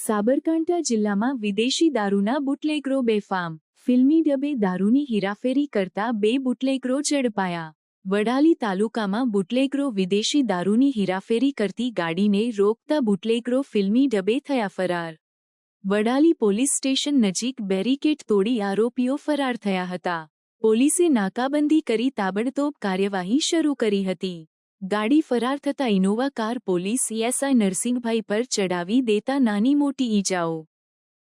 સાબરકાંઠા જિલ્લામાં વિદેશી દારૂના બુટલેગરો બેફામ. ફિલ્મી ડબે દારૂની હેરાફેરી કરતા બે બુટલેગરો ઝડપાયા. વડાલી તાલુકામાં બુટલેગરો વિદેશી દારૂની હેરાફેરી કરતી ગાડીને રોકતા બુટલેગરો ફિલ્મી ડબે થયા ફરાર. વડાલી પોલીસ સ્ટેશન નજીક બેરિકેડ તોડી આરોપીઓ ફરાર થયા હતા. પોલીસે નાકાબંધી કરી તાબડતોબ કાર્યવાહી શરૂ કરી હતી. ગાડી ફરાર થતા Innova car police SI Narsinhbhai પર ચડાવી દેતા નાની મોટી ઈજાઓ.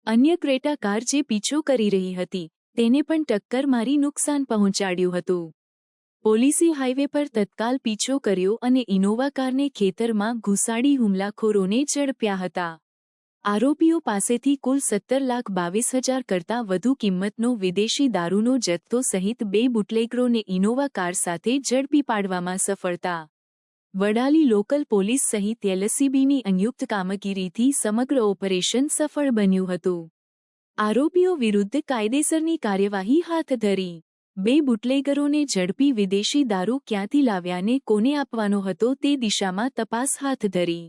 અન્ય ક્રેટા કાર જે પીછો કરી રહી હતી, તેને પણ ટક્કર મારી નુકસાન પહોંચાડ્યું હતું. પોલીસે હાઈવે પર તત્કાલ પીછો કર્યો અને ઇનોવા કારને ખેતરમાં ઘુસાડી હુમલાખોરોને ઝડપ્યા હતા. આરોપીઓ પાસેથી કુલ સત્તર લાખ બાવીસ હજાર કરતાં વધુ કિંમતનો વિદેશી દારૂનો જથ્થો સહિત બે બુટલેગરોને ઇનોવા કાર સાથે ઝડપી પાડવામાં સફળતા વડાલી લોકલ પોલીસ સહિત એલસીબીની સંયુક્ત કામગીરીથી સમગ્ર ઓપરેશન સફળ બન્યું હતું. આરોપીઓ વિરુદ્ધ કાયદેસરની કાર્યવાહી હાથ ધરી. બે બુટલેગરોને ઝડપી વિદેશી દારૂ ક્યાંથી લાવ્યાને કોને આપવાનો હતો તે દિશામાં તપાસ હાથ ધરી.